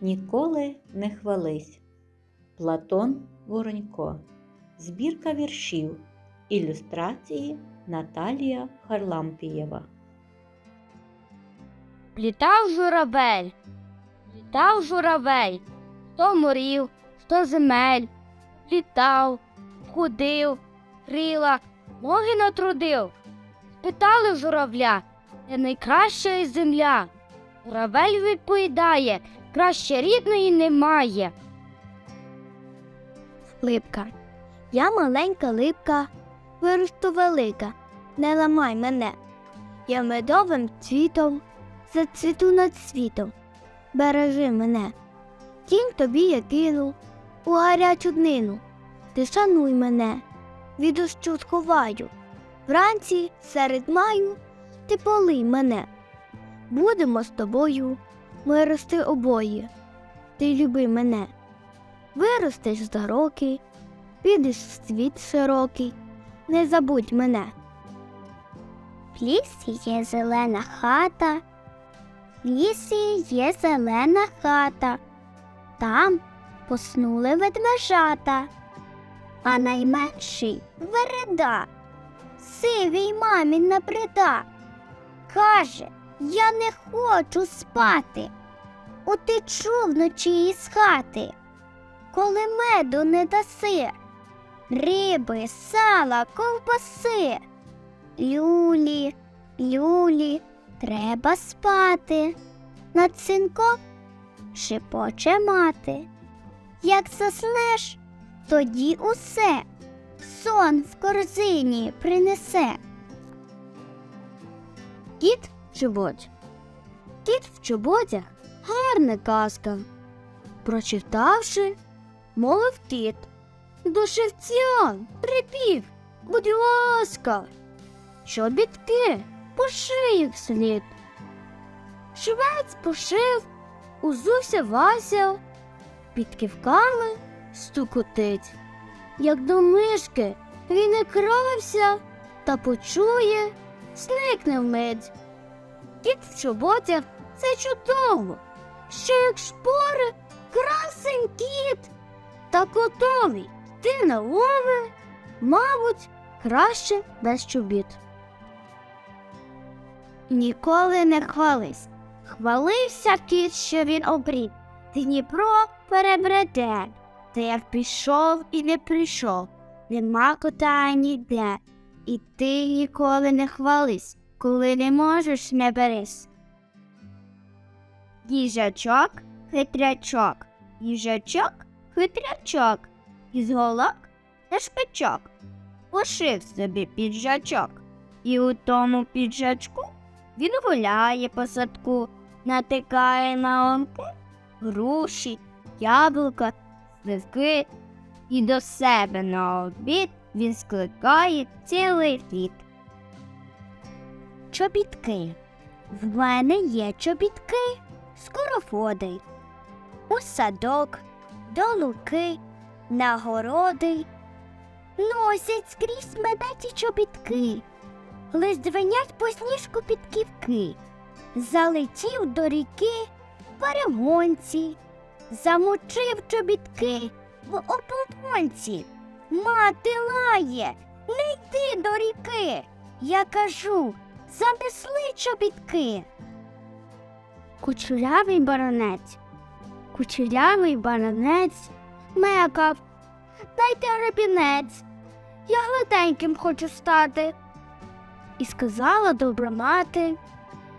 Ніколи не хвались. Платон Воронько. Збірка віршів. Ілюстрації Наталія Харлампієва. Літав журавель, літав журавель, сто морів, сто земель, літав, ходив, крила, ноги натрудив. Питали журавля, де найкраща із земля. Журавель відповідає, краще рідної немає. Липка. Я маленька липка, виросту велика, не ламай мене. Я медовим цвітом зацвіту над світом. Бережи мене. Тінь тобі я кину у гарячу днину. Ти шануй мене, від дощу сховаю. Вранці серед маю ти полий мене. Будемо з тобою, ми рости обоє. Ти люби мене. Виростеш за роки, підеш в світ широкий, не забудь мене. В лісі є зелена хата, в лісі є зелена хата, там поснули ведмежата, а найменший вереда, сивий мамін набрида. Каже, я не хочу спати. Утечу вночі із хати, коли меду не даси, риби, сала, ковбаси. Люлі, люлі, треба спати. Над синком шепоче мати. Як заснеш, тоді усе сон в корзині принесе. Кіт в чоботі. Кіт в чоботях гарна казка. Прочитавши, мовив кіт. До шевця припів, будь ласка чобітки пошив слід. Швець пошив, узувся Вася, під кивками стукотить. Як до мишки він не кровився та почує, сникне вмить. Кіт в чоботях це чудово, ще як шпори, красень кіт. Та готовий ти на лови, мабуть, краще без чобіт. Ніколи не хвались. Хвалився кіт, що він обрід. Дніпро перебреде, та як пішов і не прийшов, нема кота ніде. І ти ніколи не хвались, коли не можеш, не берись. Їжачок, хитрячок, їжачок, хитрячок, із голок на шпичок. Пошив собі піджачок, і у тому піджачку він гуляє по садку, натикає на онку груші, яблука, сливки, і до себе на обід він скликає цілий рід. Чобітки. В мене є чобітки, скороходи. У садок, до луки, на городи. Носять скрізь мене ті чобітки лиш по сніжку під ківки. Залетів до ріки перегонці, замочив чобітки в ополонці. Мати лає, не йди до ріки. Я кажу, занесли чобітки. Кучерявий баронець, кучерявий баронець мекав, дайте гребінець. Я гладеньким хочу стати і сказала добра мати,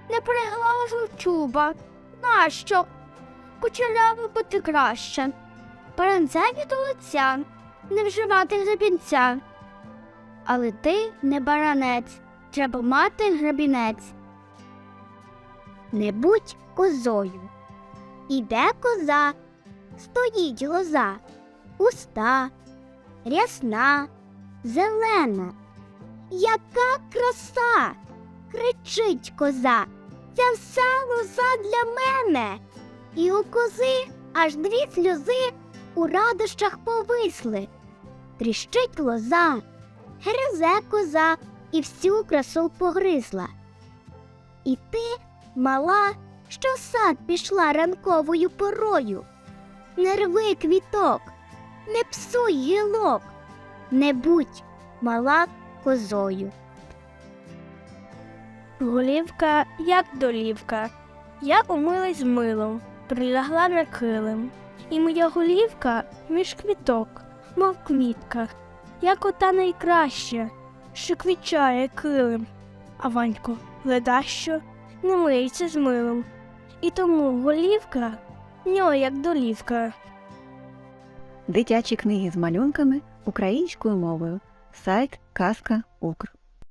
не приглажу чуба. Нащо? Кучерявий бути краще. Паранцеві до лиця, не вживати гребінця. Але ти не баранець, треба мати гребінець. Не будь козою. Іде коза, стоїть лоза, уста, рясна, зелена. Яка краса! кричить коза. Це все лоза для мене. І у кози аж дві сльози у радощах повисли. Тріщить лоза, гризе коза і всю красу погризла. І ти, мала, що сад пішла ранковою порою. Не рви квіток, не псуй гілок, не будь мала козою. Голівка, як долівка, я умилась милом, прилягла на килим. І моя голівка між квіток, мов квітка, як ота найкраща, що квічає килим. А Ванько ледащо не миється з милом. І тому голівка нього як долівка. Дитячі книги з малюнками українською мовою. Сайт Казка Укр.